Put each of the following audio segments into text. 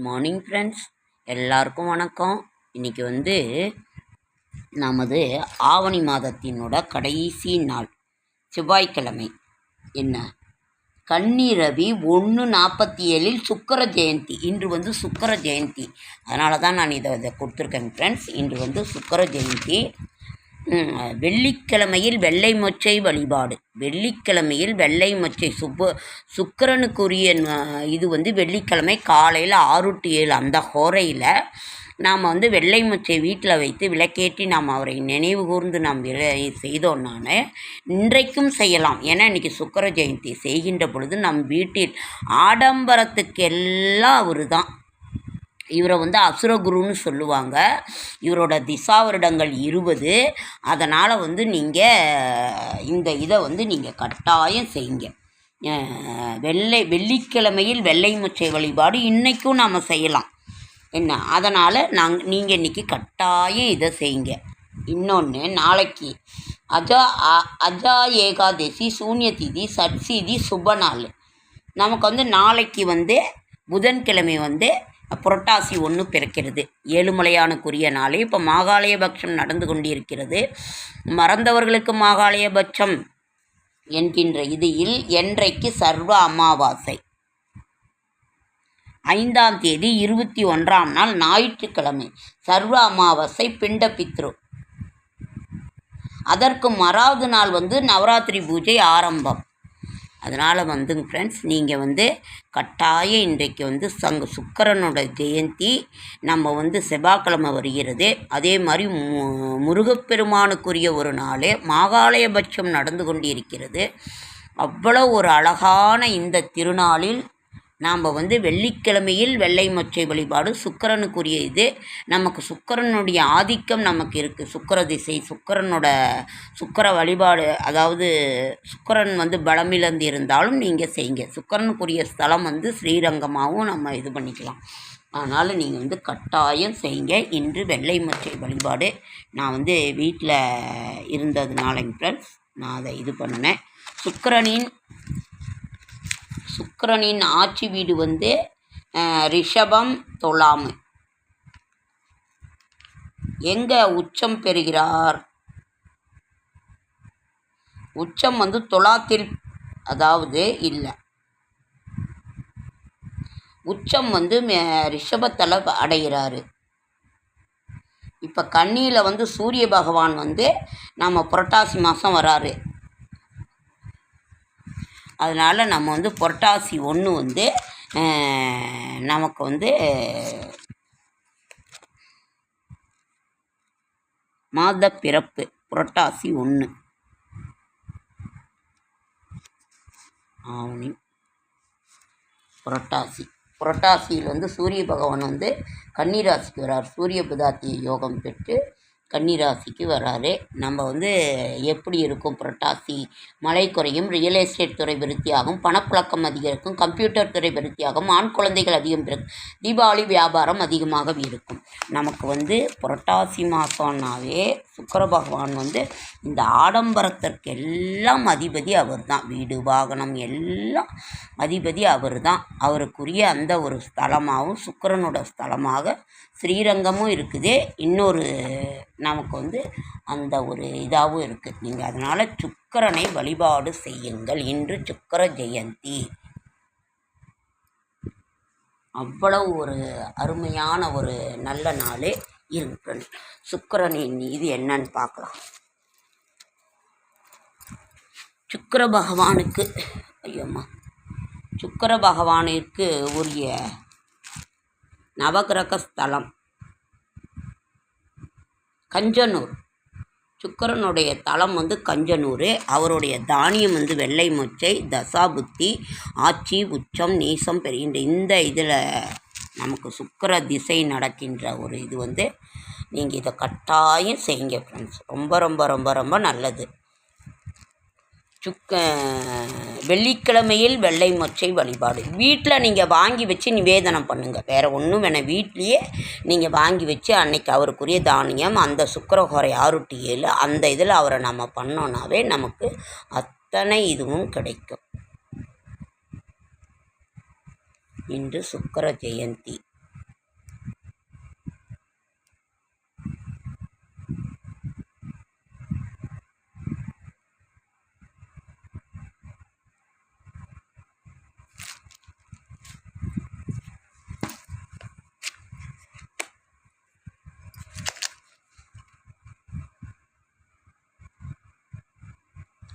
Morning friends எல்லாருக்கும் வணக்கம். இன்றைக்கி வந்து நமது ஆவணி மாதத்தினோட கடைசி நாள் செவ்வாய்க்கிழமை. என்ன? கன்னிரவி ஒன்று நாற்பத்தி ஏழில் சுக்கர ஜெயந்தி. இன்று வந்து சுக்கர ஜெயந்தி. அதனால தான் நான் இதை இதை கொடுத்துருக்கேன் ஃப்ரெண்ட்ஸ் இன்று வந்து சுக்கர ஜெயந்தி. வெள்ளிக்கிழமையில் வெள்ளை மொச்சை வழிபாடு. வெள்ளிக்கிழமையில் வெள்ளை மொச்சை. சுப்ப சுக்கரனுக்குரிய இது வந்து வெள்ளிக்கிழமை காலையில் ஆறு டு ஏழு அந்த ஹோரையில் நாம் வந்து வெள்ளை மொச்சை வீட்டில் வைத்து விளக்கேற்றி நாம் அவரை நினைவு கூர்ந்து நாம் செய்தோம் நான். இன்றைக்கும் செய்யலாம். ஏன்னா இன்றைக்கி சுக்கர ஜெயந்தி செய்கின்ற பொழுது நம் வீட்டில் ஆடம்பரத்துக்கெல்லாம் அவர் தான் இவரை வந்து அசுரகுருன்னு சொல்லுவாங்க. இவரோட திசா வருடங்கள் இருபது. அதனால் வந்து நீங்கள் இந்த இதை வந்து நீங்கள் கட்டாயம் செய்யுங்க. வெள்ளை வெள்ளிக்கிழமையில் வெள்ளை முச்சை வழிபாடு இன்றைக்கும் நாம் செய்யலாம். என்ன? அதனால் நாங் நீங்கள் இன்றைக்கி கட்டாயம் இதை செய்யுங்க. இன்னொன்று நாளைக்கு அஜா அஜா ஏகாதசி சூன்ய திதி சட்சிதி சுப நாள். நமக்கு வந்து நாளைக்கு வந்து புதன்கிழமை வந்து புரட்டாசி ஒன்று பிறக்கிறது. ஏழுமலையானுக்குரிய நாளே. இப்போ மாகாளயபட்சம் நடந்து கொண்டிருக்கிறது. மறந்தவர்களுக்கு மாகாளயபட்சம் என்கின்ற இதில் என்றைக்கு சர்வ அமாவாசை? ஐந்தாம் தேதி இருபத்தி ஒன்றாம் நாள் ஞாயிற்றுக்கிழமை. சர்வ அமாவாசை பிண்ட பித்ரு. அதற்கு மறாவது நாள் வந்து நவராத்திரி பூஜை ஆரம்பம். அதனால் வந்துங்க ஃப்ரெண்ட்ஸ் நீங்கள் வந்து கட்டாயம் இன்றைக்கு வந்து சங்க சுக்கரனோட ஜெயந்தி நம்ம வந்து செவ்வாய்க்கிழமை வருகிறது. அதே மாதிரி மு முருகப்பெருமானுக்குரிய ஒரு நாள் மாகாளயபட்சம் நடந்து கொண்டு இருக்கிறது அவ்வளோ ஒரு அழகான இந்த திருநாளில் நாம் வந்து வெள்ளிக்கிழமையில் வெள்ளை மொச்சை வழிபாடு சுக்கரனுக்குரிய இது. நமக்கு சுக்கிரனுடைய ஆதிக்கம் நமக்கு இருக்குது சுக்கர திசை சுக்கிரனோட சுக்கர வழிபாடு அதாவது சுக்கரன் வந்து பலமிழந்து இருந்தாலும் நீங்கள் செய்யுங்க. சுக்கரனுக்குரிய ஸ்தலம் வந்து ஸ்ரீரங்கமாகவும் நம்ம இது பண்ணிக்கலாம். அதனால் நீங்கள் வந்து கட்டாயம் செய்யுங்க. இன்று வெள்ளை மொச்சை வழிபாடு நான் வந்து வீட்டில் இருந்ததுனாலங்க ஃப்ரெண்ட்ஸ் நான் அதை இது பண்ணினேன். சுக்கரனின் சுக்கரனின் ஆட்சி வீடு வந்து ரிஷபம் துலாமு எங்க உச்சம் பெறுகிறார்? உச்சம் வந்து துலாத்தில் அதாவது இல்லை. உச்சம் வந்து மே- ரிஷபத்தில் அடைகிறாரு. இப்போ கண்ணியில் வந்து சூரிய பகவான் வந்து நம்ம புரட்டாசி மாதம் வராரு. அதனால் நம்ம வந்து புரட்டாசி ஒன்று வந்து நமக்கு வந்து மாத பிறப்பு புரட்டாசி ஒன்று ஆவணி. புரட்டாசி. புரட்டாசியில் வந்து சூரிய பகவான் வந்து கன்னிராசிக்கு வரார் சூரிய புதாத்திய யோகம் பெற்று கன்னிராசிக்கு வராரு. நம்ம வந்து எப்படி இருக்கும் புரட்டாசி? மழை குறையும் ரியல் எஸ்டேட் துறை விருத்தியாகும் பணப்புழக்கம் அதிகரிக்கும் கம்ப்யூட்டர் துறை விருத்தியாகும் ஆண் குழந்தைகள் அதிகம் பிறக்கும் தீபாவளி வியாபாரம் அதிகமாக இருக்கும். நமக்கு வந்து புரட்டாசி மாதம்னாவே சுக்கர பகவான் வந்து இந்த ஆடம்பரத்திற்கு எல்லாம் அதிபதி அவர் தான் வீடு வாகனம் எல்லாம் அதிபதி அவர் தான் அவருக்குரிய அந்த ஒரு ஸ்தலமாகவும் சுக்கரனோட ஸ்தலமாக ஸ்ரீரங்கமும் இருக்குது. இன்னொரு நமக்கு வந்து அந்த ஒரு இதாகவும் இருக்குது நீங்கள் அதனால் சுக்கிரனை வழிபாடு செய்யுங்கள். இன்று சுக்கிர ஜெயந்தி. அவ்வளவு ஒரு அருமையான ஒரு நல்ல நாள். இருக்கு சுக்கரனின் நீதி என்னன்னு பார்க்கலாம். சுக்கிர பகவானுக்கு ஐயோம்மா சுக்கர பகவானிற்கு உரிய நவகிரக ஸ்தலம் கஞ்சனூர். சுக்கிரனுடைய தலம் வந்து கஞ்சனூர். அவருடைய தானியம் வந்து வெள்ளை மொச்சை தசாபுத்தி ஆட்சி உச்சம் நீசம் பெறுகின்ற இந்த இதில் நமக்கு சுக்கிர திசை நடக்கின்ற ஒரு இது வந்து நீங்கள் இதை கட்டாயம் செய்யுங்க ஃப்ரெண்ட்ஸ் ரொம்ப ரொம்ப ரொம்ப ரொம்ப நல்லது. சுக்க வெள்ளிக்கிழமையில் வெள்ளை மொச்சை வழிபாடு. வீட்டில் நீங்கள் வாங்கி வச்சு நிவேதனம் பண்ணுங்கள் வேறு ஒன்றும் வேணாம். வீட்லேயே நீங்கள் வாங்கி வச்சு அன்னைக்கு அவருக்குரிய தானியம் அந்த சுக்கரகோரை ஆறுட்டி ஏழு அந்த இதில் அவரை நம்ம பண்ணோன்னாவே நமக்கு அத்தனை இதுவும் கிடைக்கும். இன்று சுக்கர ஜெயந்தி.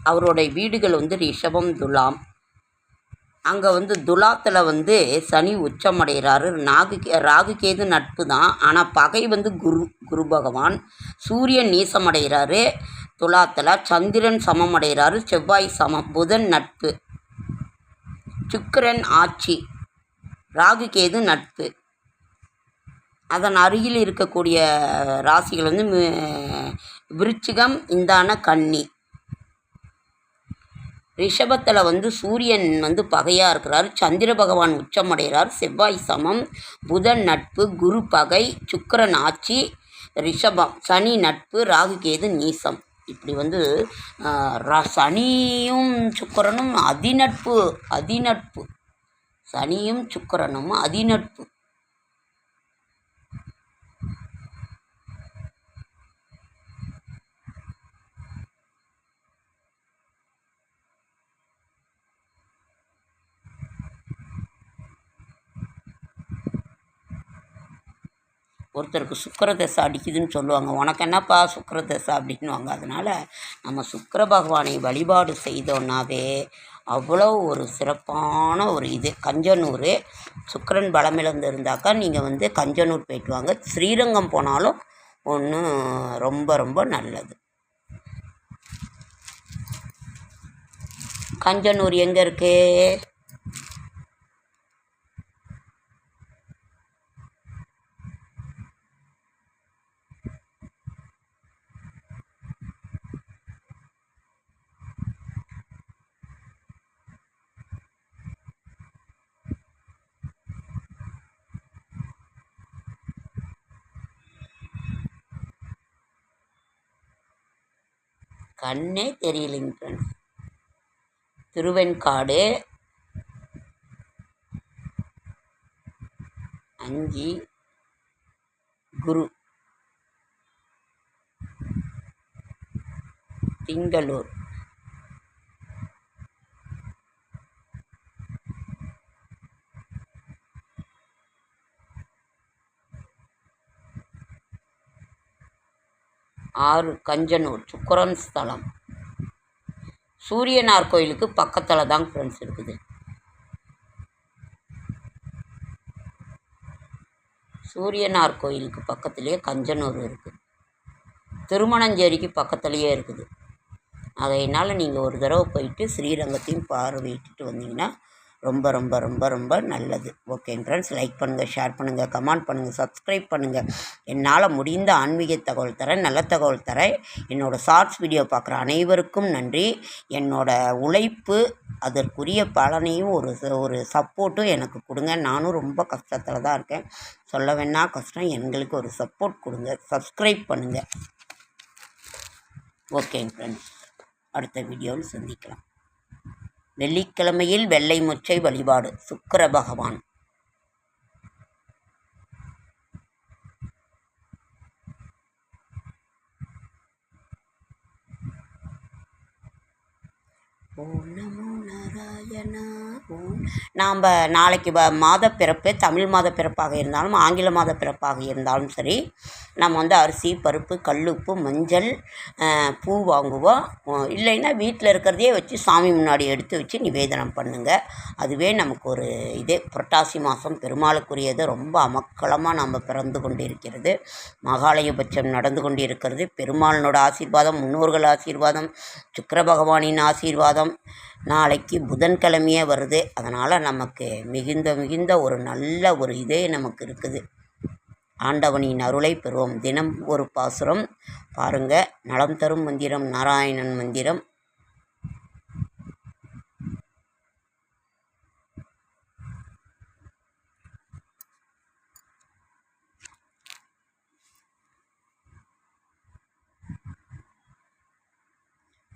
அவருடைய வீடுகள் வந்து ரிஷபம் துலாம். அங்கே வந்து துலாத்தில் வந்து சனி உச்சமடைகிறாரு. நாகு ராகு கேது நட்பு தான் ஆனால் பகை வந்து குரு குரு பகவான். சூரியன் நீசமடைகிறாரு. துலாத்தில் சந்திரன் சமமடைகிறாரு. செவ்வாய் சமம் புதன் நட்பு. சுக்கிரன் ஆட்சி. ராகு கேது நட்பு. அதன் அருகில் இருக்கக்கூடிய ராசிகள் வந்து விருச்சிகம் இந்தான கன்னி. ரிஷபத்தில் வந்து சூரியன் வந்து பகையாக இருக்கிறார். சந்திர பகவான் உச்சமடைகிறார். செவ்வாய் சமம். புதன் நட்பு குரு பகை சுக்கரன் ஆட்சி ரிஷபம் சனி நட்பு ராகு கேது நீசம். இப்படி வந்து சனியும் சுக்கிரனும் அதிநட்பு அதிநட்பு. சனியும் சுக்கரனும் அதிநட்பு. ஒருத்தருக்கு சுக்கர தசை அடிக்குதுன்னு சொல்லுவாங்க. உனக்கு என்னப்பா சுக்கர தசை அப்படின்னுவாங்க. அதனால் நம்ம சுக்கர பகவானை வழிபாடு செய்தோன்னாவே அவ்வளோ ஒரு சிறப்பான ஒரு இது. கஞ்சனூர் சுக்கரன் பலமிழந்து இருந்தாக்கா நீங்கள் வந்து கஞ்சனூர் போயிட்டு வாங்க. ஸ்ரீரங்கம் போனாலும் ஒன்று ரொம்ப ரொம்ப நல்லது. கஞ்சனூர் எங்கே இருக்குது கண்ணே தெரியலைங்க ஃப்ரெண்ட்ஸ் திருவெண்காடு அஞ்சு குரு திங்களூர். ஆறு கஞ்சனூர் சுக்கரன் ஸ்தலம். சூரியனார் கோயிலுக்கு பக்கத்தில் தான் ஃப்ரெண்ட்ஸ் இருக்குது. சூரியனார் கோயிலுக்கு பக்கத்துலேயே கஞ்சனூர் இருக்குது திருமணஞ்சேரிக்கு பக்கத்துலேயே இருக்குது. அதையினால் நீங்கள் ஒரு தடவை போயிட்டு ஸ்ரீரங்கத்தையும் பார்வையிட்டுட்டு வந்தீங்கன்னா ரொம்ப ரொம்ப ரொம்ப ரொம்ப நல்லது. ஓகே ஃப்ரெண்ட்ஸ் லைக் பண்ணுங்கள் ஷேர் பண்ணுங்கள் கமெண்ட் பண்ணுங்கள் சப்ஸ்கிரைப் பண்ணுங்கள் என்னால் முடிந்த ஆன்மீக தகவல் தரேன் நல்ல தகவல் தரேன். என்னோடய ஷார்ட்ஸ் வீடியோ பார்க்குற அனைவருக்கும் நன்றி. என்னோட உழைப்பு அதற்குரிய பலனையும் ஒரு ஒரு சப்போர்ட்டும் எனக்கு கொடுங்க. நானும் ரொம்ப கஷ்டத்தில் தான் இருக்கேன். சொல்ல வேணா கஷ்டம் எங்களுக்கு ஒரு சப்போர்ட் கொடுங்க. சப்ஸ்கிரைப் பண்ணுங்கள் ஓகேங்க ஃப்ரெண்ட்ஸ் அடுத்த வீடியோவில் சந்திக்கலாம். வெள்ளிக்கிழமையில் வெள்ளை முச்சை வழிபாடு. சுக்கர பகவான். ஓம் நமோ நாராயணா. நாம் நாளைக்கு வ மாத பிறப்பு தமிழ் மாத பிறப்பாக இருந்தாலும் ஆங்கில மாத பிறப்பாக இருந்தாலும் சரி நம்ம வந்து அரிசி பருப்பு கல்லுப்பு மஞ்சள் பூ வாங்குவோம் இல்லைன்னா வீட்டில் இருக்கிறதையே வச்சு சாமி முன்னாடி எடுத்து வச்சு நிவேதனம் பண்ணுங்கள் அதுவே நமக்கு ஒரு இதே. புரட்டாசி மாதம் பெருமாளுக்குரியது. ரொம்ப அமக்களமாக நம்ம பிறந்து கொண்டிருக்கிறது. மகாலயபட்சம் நடந்து கொண்டிருக்கிறது. பெருமாளினோட ஆசீர்வாதம் முன்னோர்கள் ஆசீர்வாதம் சுக்கர பகவானின் ஆசீர்வாதம். நாளைக்கு புதன்கிழமையே வருது அதனால் நமக்கு மிகுந்த மிகுந்த ஒரு நல்ல ஒரு இதே நமக்கு இருக்குது. ஆண்டவனின் அருளை பெறுவோம். தினம் ஒரு பாசுரம். பாருங்கள் நலம் தரும் மந்திரம் நாராயணன் மந்திரம்.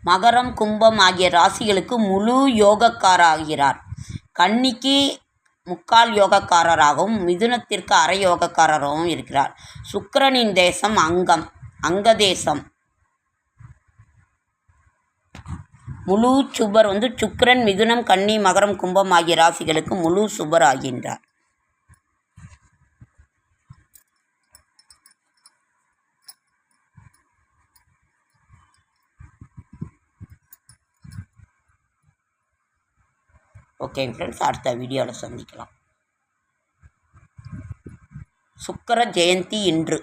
மகரம் கும்பம் ஆகிய ராசிகளுக்கு முழு யோகக்காராகிறார். கன்னிக்கு முக்கால் யோகக்காரராகவும் மிதுனத்திற்கு அரை யோகக்காரராகவும் இருக்கிறார். சுக்கரனின் தேசம் அங்கம் அங்கதேசம் முழு சுபர் வந்து சுக்கரன் மிதுனம் கன்னி மகரம் கும்பம் ஆகிய ராசிகளுக்கு முழு சுபர் ஆகின்றார். ஓகேங்க ஃப்ரெண்ட்ஸ் அடுத்த வீடியோவில் சந்திக்கலாம். சுக்கர ஜெயந்தி இன்று.